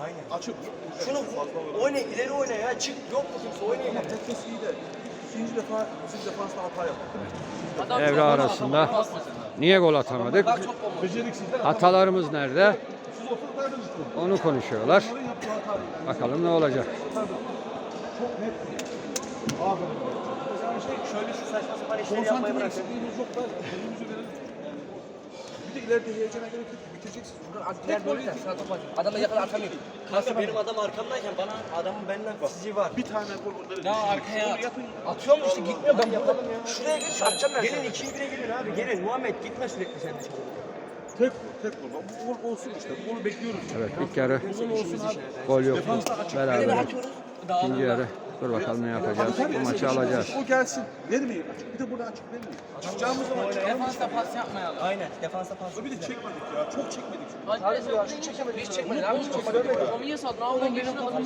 Aynen. Açık. Şunu oyna, ileri oyna ya. Çık. Yok mu kimse oynayın. Ama teknesi iyi de ikinci defa, üçüncü defansında hata yaptı. Devre arasında niye gol atamadık? Hatalarımız nerede? Onu konuşuyorlar. Bakalım ne olacak. Çok net. Aferin. Şey, şöyle şu saçma sapan işleri yapmayı bırakın. Yok de ileride heyecana gerek yok. Bitireceksin. Tek gol yeter. Adamla yakın atamıyor. Kanka benim adam arkamdayken bana adamın benden fiziği var. Bir tane gol orada. Daha arkaya at. Yapın. Atıyor mu işte gitmiyor ben Yapalım ya. Şuraya gir atacağım ben. Gelin 2'ye 1'e gelin abi. Gelin Muhammed gitme sürekli sen. Tek gol, tek gol. Bak, Bu gol olsun işte. Golü bekliyoruz. Evet ilk yarı gol olsun abi. gol yok. Beraber. İkinci yarı. Dur bakalım ne yapacağız. Bu maçı alacağız. O gelsin. Vermeyin. Bir de burada açık vermeyin. Çıkacağımız zaman çıkalım. Defansta pas yapmayalım. Aynen. Defansa pas. Bir de çekmedik ya. Çok çekmedik. Hadi ya şu çekemedik. Hiç çekmedik abi hiç çekmedik. Kafamı niye saldın? Abi benim kafamı